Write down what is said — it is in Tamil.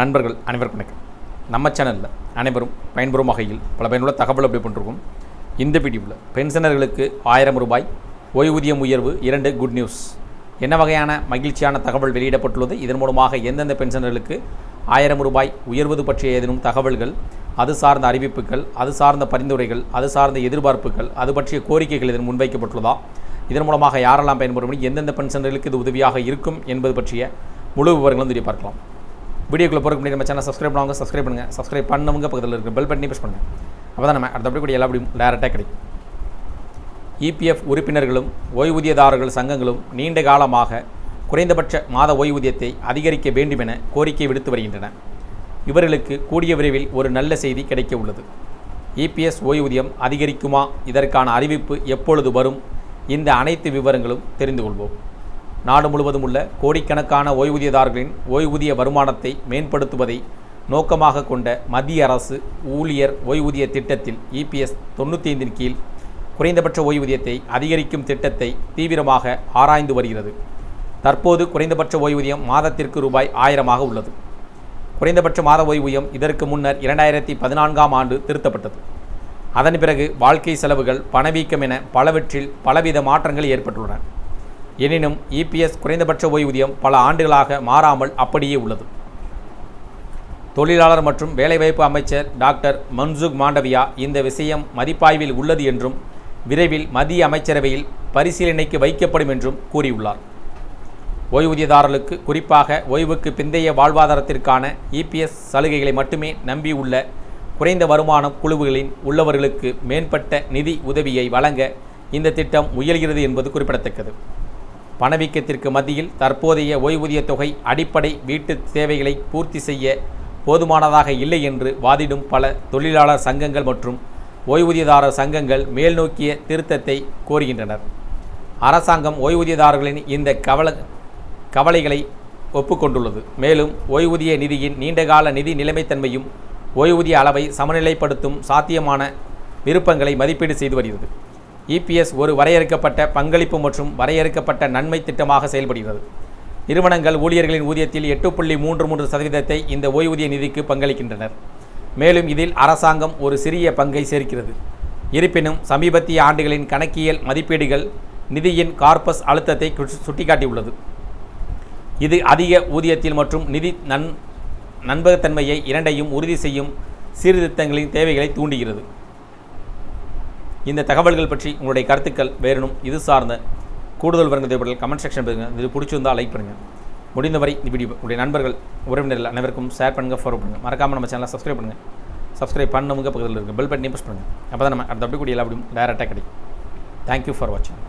நண்பர்கள் அனைவருக்கும் வணக்கம். நம்ம சேனலில் அனைவரும் பயன்பெறும் வகையில் பல பயனுள்ள தகவல் அப்படி பண்ணிருக்கோம். இந்த வீடியோவில் பென்ஷனர்களுக்கு ஆயிரம் ரூபாய் ஓய்வூதியம் உயர்வு இரண்டு குட் நியூஸ் என்ன வகையான மகிழ்ச்சியான தகவல் வெளியிடப்பட்டுள்ளது? இதன் மூலமாக எந்தெந்த பென்ஷனர்களுக்கு ஆயிரம் ரூபாய் உயர்வது பற்றிய ஏதேனும் தகவல்கள் அது சார்ந்த அறிவிப்புகள் அது சார்ந்த பரிந்துரைகள் அது சார்ந்த எதிர்பார்ப்புகள் அது பற்றிய கோரிக்கைகள் இதன் முன்வைக்கப்பட்டுள்ளதா? இதன் மூலமாக யாரெல்லாம் பயன்பெறும் எந்தெந்த பென்ஷனர்களுக்கு இது உதவியாக இருக்கும் என்பது பற்றிய முழு விவரங்களும் தெரிய பார்க்கலாம். வீடியோக்குள்ளே போகிறதுக்கு முன்னாடி நம்ம சேனல் சப்ஸ்கிரைப் பண்ணுவாங்க சப்ஸ்கிரைப் பண்ணுங்கள் சப்ஸ்கிரைப் பண்ணவங்க பக்கத்தில் இருக்க பெல் பட்டனி ப்ரெஸ் பண்ணுங்கள் அப்போ தான் நம்ம அடுத்தபடி கூட எல்லா அப்படியும் டேரெக்டாக கிடைக்கும். இபிஎஃப் உறுப்பினர்களும் ஓய்வூதியதாரர்கள் சங்கங்களும் நீண்ட காலமாக குறைந்தபட்ச மாத ஓய்வூதியத்தை அதிகரிக்க வேண்டும் என கோரிக்கை விடுத்து வருகின்றன. இவர்களுக்கு கூடிய விரைவில் ஒரு நல்ல செய்தி கிடைக்க உள்ளது. இபிஎஸ் ஓய்வூதியம் அதிகரிக்குமா? இதற்கான அறிவிப்பு எப்பொழுது வரும்? இந்த அனைத்து விவரங்களும் தெரிந்து கொள்வோம். நாடு முழுவதும் உள்ள கோடிக்கணக்கான ஓய்வூதியதாரர்களின் ஓய்வூதிய வருமானத்தை மேம்படுத்துவதை நோக்கமாக கொண்ட மத்திய அரசு ஊழியர் ஓய்வூதிய திட்டத்தில் இபிஎஸ் தொண்ணூற்றி ஐந்தின் கீழ் குறைந்தபட்ச ஓய்வூதியத்தை அதிகரிக்கும் திட்டத்தை தீவிரமாக ஆராய்ந்து வருகிறது. தற்போது குறைந்தபட்ச ஓய்வூதியம் மாதத்திற்கு ரூபாய் ஆயிரமாக உள்ளது. குறைந்தபட்ச மாத ஓய்வூதியம் இதற்கு முன்னர் இரண்டாயிரத்தி பதினான்காம் ஆண்டு திருத்தப்பட்டது. அதன் பிறகு வாழ்க்கை செலவுகள் பணவீக்கம் என பலவற்றில் பலவித மாற்றங்கள் ஏற்பட்டுள்ளன. எனினும் இபிஎஸ் குறைந்தபட்ச ஓய்வூதியம் பல ஆண்டுகளாக மாறாமல் அப்படியே உள்ளது. தொழிலாளர் மற்றும் வேலைவாய்ப்பு அமைச்சர் டாக்டர் மன்சுக் மாண்டவியா இந்த விஷயம் மதிப்பாய்வில் உள்ளது என்றும் விரைவில் மத்திய அமைச்சரவையில் பரிசீலனைக்கு வைக்கப்படும் என்றும் கூறியுள்ளார். ஓய்வூதியதாரர்களுக்கு குறிப்பாக ஓய்வுக்கு பிந்தைய வாழ்வாதாரத்திற்கான இபிஎஸ் சலுகைகளை மட்டுமே நம்பியுள்ள குறைந்த வருமானம் குழுவுகளின் உள்ளவர்களுக்கு மேம்பட்ட நிதி உதவியை வழங்க இந்த திட்டம் முயல்கிறது என்பது குறிப்பிடத்தக்கது. பணவீக்கத்திற்கு மத்தியில் தற்போதைய ஓய்வூதிய தொகை அடிப்படை வீட்டு தேவைகளை பூர்த்தி செய்ய போதுமானதாக இல்லை என்று வாதிடும் பல தொழிலாளர் சங்கங்கள் மற்றும் ஓய்வூதியதாரர் சங்கங்கள் மேல்நோக்கிய திருத்தத்தை கோருகின்றனர். அரசாங்கம் ஓய்வூதியதாரர்களின் இந்த கவல கவலைகளை ஒப்புக்கொண்டுள்ளது. மேலும் ஓய்வூதிய நிதியின் நீண்டகால நிதி நிலைமைத்தன்மையும் ஓய்வூதிய அளவை சமநிலைப்படுத்தும் சாத்தியமான விருப்பங்களை மதிப்பீடு செய்து வருகிறது. இபிஎஸ் ஒரு வரையறுக்கப்பட்ட பங்களிப்பு மற்றும் வரையறுக்கப்பட்ட நன்மை திட்டமாக செயல்படுகிறது. நிறுவனங்கள் ஊழியர்களின் ஊதியத்தில் எட்டு புள்ளி மூன்று மூன்று சதவீதத்தை இந்த ஓய்வூதிய நிதிக்கு பங்களிக்கின்றனர். மேலும் இதில் அரசாங்கம் ஒரு சிறிய பங்கை சேர்க்கிறது. இருப்பினும் சமீபத்திய ஆண்டுகளின் கணக்கியல் மதிப்பீடுகள் நிதியின் கார்பஸ் அழுத்தத்தை சுட்டிக்காட்டியுள்ளது. இது அதிக ஊதியத்தில் மற்றும் நிதி நன் நண்பகத்தன்மையை இரண்டையும் உறுதி செய்யும் சீர்திருத்தங்களின் தேவைகளை தூண்டுகிறது. இந்த தகவல்கள் பற்றி உங்களுடைய கருத்துக்கள் வேறணும் இது சார்ந்த கூடுதல் விவரங்கள் தேவைப்பட்டால் கமெண்ட் செக்ஷன் பண்ணுங்கள் இது பிடிச்சிருந்தால் லைக் பண்ணுங்கள் முடிந்தவரை இந்த வீடியோ உங்களுடைய நண்பர்கள் உறவினர்கள் அனைவருக்கும் ஷேர் பண்ணுங்கள் ஃபாலோ பண்ணுங்கள் மறக்காமல் நம்ம சேனலை சப்ஸ்கிரைப் பண்ணுங்கள் சப்ஸ்கிரைப் பண்ணவங்க பக்கத்தில் இருக்குது பெல் பட்டனையும் ப்ரெஸ் பண்ணுங்கள் அப்போ தான் நம்ம அடுத்த அப்படி கூடிய எல்லா அப்படியும் டேரெக்டாக கிடைக்கும். தேங்க்யூ ஃபார் வாட்சிங்